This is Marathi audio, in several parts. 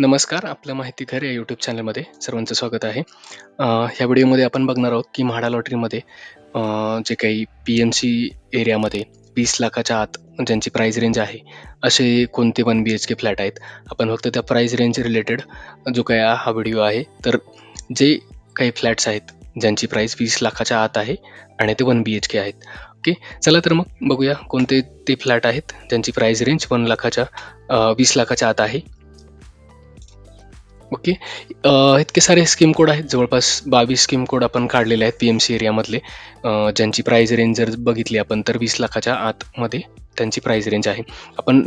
नमस्कार, आपलं माहिती घर या यूट्यूब चॅनलमध्ये सर्वांचं स्वागत आहे. ह्या व्हिडिओमध्ये आपण बघणार आहोत, की म्हाडा लॉटरीमध्ये जे काही पी-एम-सी एरियामध्ये वीस लाखाच्या आत ज्यांची प्राईज रेंज आहे, असे कोणते वन बी-एच-के फ्लॅट आहेत. आपण फक्त त्या प्राईज रेंज रिलेटेड जो काही हा व्हिडिओ आहे, तर जे काही फ्लॅट्स आहेत, ज्यांची प्राईस वीस लाखाच्या आत आहे आणि ते वन बी-एच-के आहेत. ओके. चला तर मग बघूया कोणते ते फ्लॅट आहेत, ज्यांची प्राईज रेंज वन लाखाच्या वीस लाखाच्या आत आहे. ओके. इतके सारे स्कीम कोड आहेत. जवळपास 22 स्कीम कोड आपण काढलेले आहेत पी-एम-सी एरियामधले. ज्यांची प्राईज रेंज जर बघितली आपण तर वीस लाखाच्या आतमध्ये त्यांची प्राईज रेंज आहे. आपण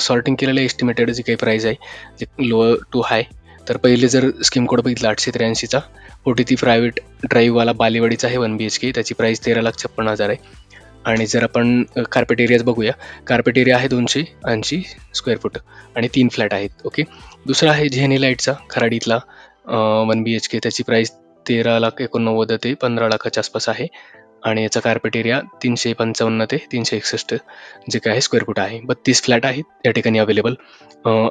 सॉर्टिंग केलेलं एस्टिमेटेड जी काही प्राईज आहे, जे लोअर टू हाय. तर पहिले जर स्कीम कोड बघितला 883 चा ओटीटी प्रायव्हेट ड्राईव्हवाला बालेवाडीचा आहे वन बी-एच-के. त्याची प्राईस 13,56,000 आहे. आणि जर आपण कार्पेट एरियाज बघूया, कार्पेट एरिया आहे 280 स्क्वेअर फूट आणि तीन फ्लॅट आहेत. ओके. दुसरा आहे झेनी लाईटचा खराडीतला वन बी-एच-के. त्याची प्राईस 13,89,000 ते पंधरा लाखाच्या आसपास आहे आणि याचा कार्पेट एरिया 355 ते 361 जे काय आहे स्क्वेअर फूट आहे. 32 फ्लॅट आहेत या ठिकाणी अवेलेबल.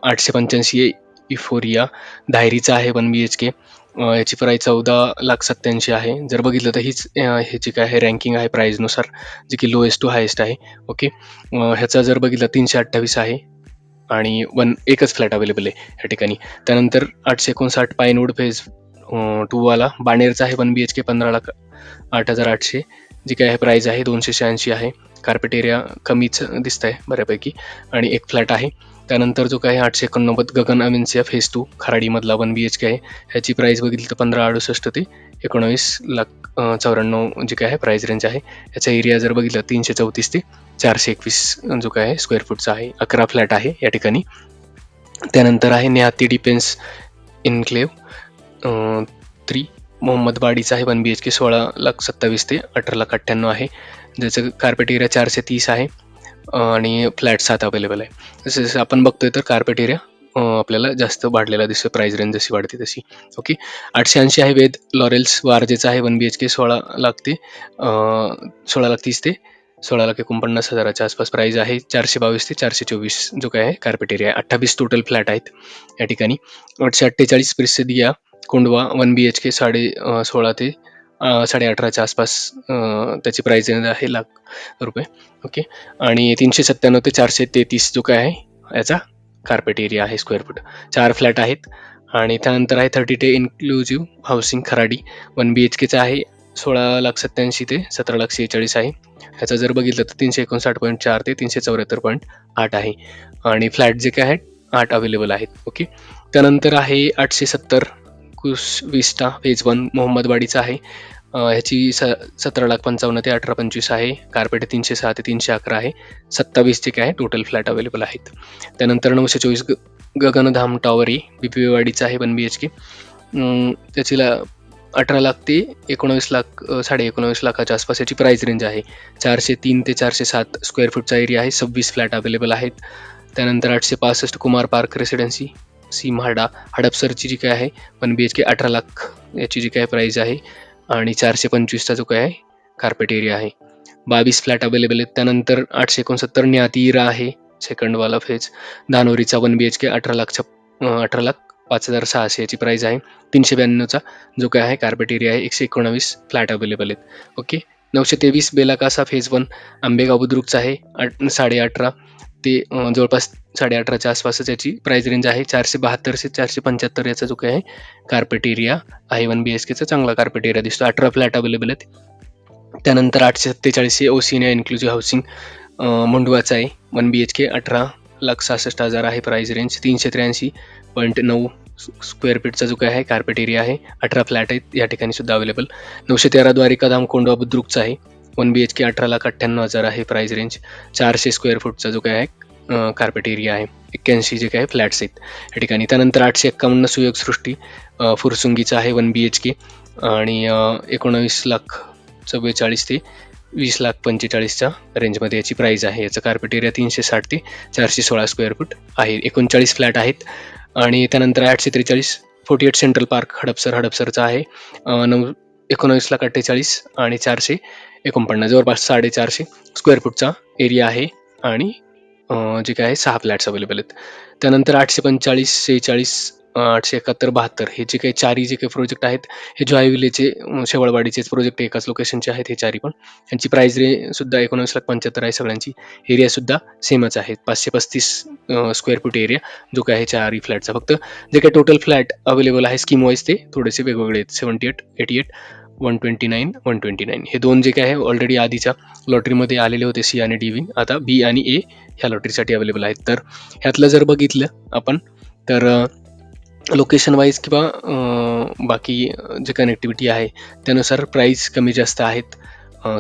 आठशे पंच्याऐंशी इफोरिया धायरीचा आहे वन बी-एच-के. याची प्राईस 14,87,000 आहे. जर बघितलं तर हीच ह्याची काय आहे रँकिंग आहे प्राईजनुसार जी की लोएस्ट टू हायेस्ट आहे. ओके. ह्याचा जर बघितलं 328 आहे आणि वन एकच फ्लॅट अवेलेबल आहे ह्या ठिकाणी. त्यानंतर आठशे एकोणसाठ पायनवूड फेज अ, 2 वाला बाणेरचा आहे वन बी-एच-के 15,08,800 जी काय आहे प्राईज आहे 286 आहे. कार्पेट एरिया कमीच आहे बऱ्यापैकी आणि एक फ्लॅट आहे. त्यानंतर जो काही 889 गगन अमिन्सिया फेज टू खराडीमधला वन बी-एच-के आहे. ह्याची प्राईस बघितली तर 15,68 ते 19,94,000 जी काय आहे प्राईस रेंज आहे. याचा एरिया जर बघितलं 334 ते 421 जो काय आहे स्क्वेअर फूटचा आहे. 11 फ्लॅट आहे या ठिकाणी. त्यानंतर आहे नेहाती डिफेन्स एन्क्लेव्ह अ, 3 मोहम्मदवाडीचा आहे वन बी-एच-के 16,27,000 ते 18,98,000 आहे. ज्याचं कार्पेट एरिया 430 आहे आणि फ्लॅट 7 अवेलेबल आहे. जसं जसं आपण बघतोय तर कार्पेट एरिया आपल्याला जास्त वाढलेला दिसतो प्राईज रेंज जशी वाढते तशी. ओके. 880 आहे वेद लॉरेल्स वारजेचा आहे वन बी-एच-के 16 लाख ते अ, 16,30,000 ते 16,49,000 च्या आसपास प्राईज आहे. 422 ते 424 जो काय आहे कार्पेट एरिया आहे. 28 टोटल फ्लॅट आहेत या ठिकाणी. 848 प्रिसिदिया कोंडवा वन बी-एच-के साडे सोळा ते साडे अठराच्या आसपास त्याची प्राईज आहे लाख रुपये. ओके आणि तीनशे सत्त्याण्णव ते चारशे तेहतीस जो काय आहे याचा कार्पेट एरिया आहे स्क्वेअर फूट चार फ्लॅट आहेत. आणि त्यानंतर आहे thirty day inclusive housing Kharadi. One B H केचा आहे सोळा लाख सत्त्याऐंशी ते सतरा लाख शेहेचाळीस आहे. ह्याचा जर बघितलं तर तीनशे एकोणसाठ पॉईंट चार ते तीनशे चौऱ्याहत्तर पॉईंट आठ आहे. आणि फ्लॅट जे काय आहेत आठ अवेलेबल आहेत. ओके त्यानंतर आहे आठशे सत्तर कुश विस्टा फेज वन मोहम्मदवाडीचा आहे. ह्याची स 17,55,000 ते 18,25 आहे. कार्पेट 306 ते 311 आहे. 27 जे काय आहे टोटल फ्लॅट अवेलेबल आहेत. त्यानंतर 924 ग गगनधाम टॉवर ए वाडीचा आहे वन बी-एच-के. त्याची ला 18 लाख ते 19 लाख साडे एकोणावीस लाखाच्या आसपास याची प्राईस रेंज आहे. 403 ते 407 स्क्वेअर फूटचा एरिया आहे. 26 फ्लॅट अवेलेबल आहेत. त्यानंतर 865 Kumar park residency C MHADA हडपसरची जी काय आहे वन बी-एच-के 18 लाख याची जी काय प्राईस आहे आणि चारशे पंचवीसचा जो काय आहे कार्पेट एरिया आहे. 22 फ्लॅट अवेलेबल आहेत. त्यानंतर 869 न्यातीरा आहे सेकंडवाला फेज. धानोरीचा वन बी-एच-के 18 लाख पाच हजार सहाशे याची प्राईस आहे. तीनशे ब्याण्णवचा जो काय आहे कार्पेट एरिया आहे. 119 फ्लॅट अवेलेबल आहेत. Okay. 923 Bellacasa phase one Ambegaon बुद्रुकचा आहे. आठ 18.5 ते जवळपास साडे अठराच्या आसपासच याची प्राईस रेंज आहे. चारशे बहात्तरशे चारशे पंच्याहत्तर याचा जो काही आहे कार्पेट एरिया आहे वन बी-एच-केचा चांगला कार्पेट एरिया दिसतो. 18 फ्लॅट अवेलेबल आहेत. त्यानंतर 847 ओसिनिया इन्क्लुझिव्ह हाऊसिंग अ, मुंडवाचा आहे वन बी-एच-के 18,66,000 आहे प्राईस रेंज. 383.9 स्क्वेअर फीटचा जो काही आहे कार्पेट एरिया आहे. 18 फ्लॅट आहेत या ठिकाणी सुद्धा अवेलेबल. 913 द्वारिकाधाम कोंडवा बुद्रुकचा आहे. वन बी-एच-के 18,98,000 आहे प्राईस रेंज. चारशे स्क्वेअर फूटचा जो काय आहे कार्पेट एरिया आहे. 81 जे काही फ्लॅट्स आहेत या ठिकाणी. त्यानंतर 851 सुयोग सृष्टी फुरसुंगीचा आहे वन बी-एच-के आणि एकोणावीस लाख 44 ते वीस लाख पंचेचाळीसच्या रेंजमध्ये याची प्राईस आहे. याचं कार्पेट एरिया 360 ते 416 स्क्वेअर फूट आहे. 39 फ्लॅट आहेत आणि त्यानंतर 843 48 सेंट्रल पार्क हडपसर हडपसरचा आहे. नऊ एकोणावीस अठ्ठेचाळीस आणि चारशे एकोणपन्नास जवळपास साडेचारशे स्क्वेअर फूटचा एरिया आहे आणि जे काय आहे सहा फ्लॅट्स अवेलेबल आहेत. त्यानंतर आठशे पंचेचाळीस सेहेचाळीस आठशे एकाहत्तर बहात्तर. हे जे काही चारही जे काही प्रोजेक्ट आहेत हे जॉय विलेजचे अं, प्रोजेक्ट एकाच लोकेशनचे आहेत हे चारही पण. यांची प्राईज रे सुद्धा एकोणवीस लाख पंच्याहत्तर आहे सगळ्यांची. एरिया सुद्धा सेमच आहे. पाचशे पस्तीस स्क्वेअर फूट एरिया जो काय आहे चारही फ्लॅटचा फक्त जे काही टोटल फ्लॅट अवेलेबल आहे स्कीम वाईज ते थोडेसे वेगवेगळे आहेत. Seventy eight eighty eight one twenty nine one twenty nine हे दोन जे काय आहे ऑलरेडी आधीच्या लॉटरीमध्ये आलेले होते सी आणि डी विंग आता बी आणि ए ह्या लॉटरीसाठी अवेलेबल आहेत. तर ह्यातलं जर बघितलं आपण तर लोकेशन वाईज किंवा बाकी जे कनेक्टिव्हिटी आहे त्यानुसार प्राईस कमी जास्त आहेत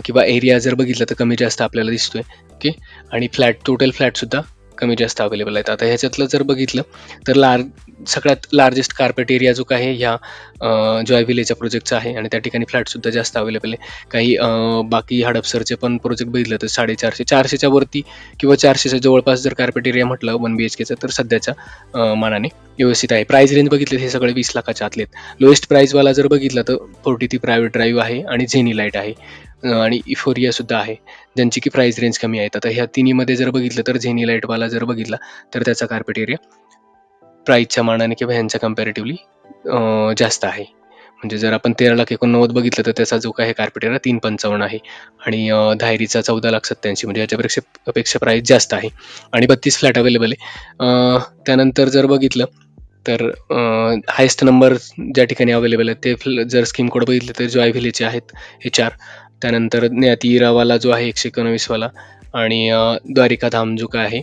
किंवा एरिया जर बघितलं तर कमी जास्त आपल्याला दिसतोय ओके आणि फ्लॅट टोटल फ्लॅटसुद्धा कमी जास्त अवेलेबल आहेत. आता ह्याच्यातलं जर बघितलं तर लार्ज सगळ्यात लार्जेस्ट कार्पेट एरिया जो काय ह्या जॉय विलेजच्या प्रोजेक्टचा आहे आणि त्या ठिकाणी फ्लॅटसुद्धा जास्त अवेलेबल आहे. काही बाकी हडपसरचे पण प्रोजेक्ट बघितलं तर साडेचारशे चारशेच्या वरती किंवा चारशेच्या जवळपास जर कार्पेट एरिया म्हटलं वन बी एच केचं तर सध्याच्या मानाने व्यवस्थित आहे. प्राईस रेंज बघितलं हे सगळे वीस लाखाच्या आतले आहेत. लोएस्ट प्राईजवाला जर बघितलं तर फोर्टी ती प्रायव्हेट ड्राईव्ह आहे आणि झेनी लाइट आहे. आणि इफोरिया सुद्धा आहे. ज्यांची की प्राईस रेंज कमी आहेत. आता ह्या तिन्हीमध्ये जर बघितलं तर झेनी लाईटवाला जर बघितला तर त्याचा कार्पेट एरिया प्राईजच्या मानाने किंवा ह्यांच्या कम्पॅरेटिव्हली जास्त आहे. म्हणजे जर आपण तेरा लाख एकोणनव्वद बघितलं तर त्याचा जो काय कार्पेट एरिया तीन पंचावन्न आहे. आणि धायरीचा चौदा लाख सत्त्याऐंशी म्हणजे याच्यापेक्षा पेक्षा प्राईस जास्त आहे. आणि बत्तीस फ्लॅट अवेलेबल आहे. त्यानंतर जर बघितलं तर हायेस्ट नंबर ज्या ठिकाणी अवेलेबल आहेत ते फ्ल- जर स्कीम कोड बघितलं तर जॉय व्हिलेचे आहेत हे चार त्यानंतर न्यातीरावाला जो आहे एकशे एकोणवीसवाला आणि द्वारिका धाम जो काय आहे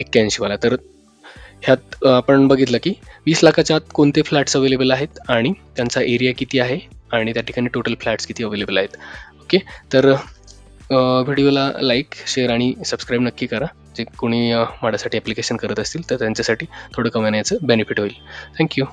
एक्क्याऐंशीवाला. तर ह्यात आपण बघितलं की वीस लाखाच्या आत कोणते फ्लॅट्स अवेलेबल आहेत आणि त्यांचा एरिया किती आहे आणि त्या ठिकाणी टोटल फ्लॅट्स किती अवेलेबल आहेत. ओके? तर व्हिडिओला लाईक शेअर आणि सबस्क्राईब नक्की करा. जे कोणी माझ्यासाठी ॲप्लिकेशन करत असतील तर त्यांच्यासाठी थोडं कमावण्याचं बेनिफिट होईल. थँक्यू.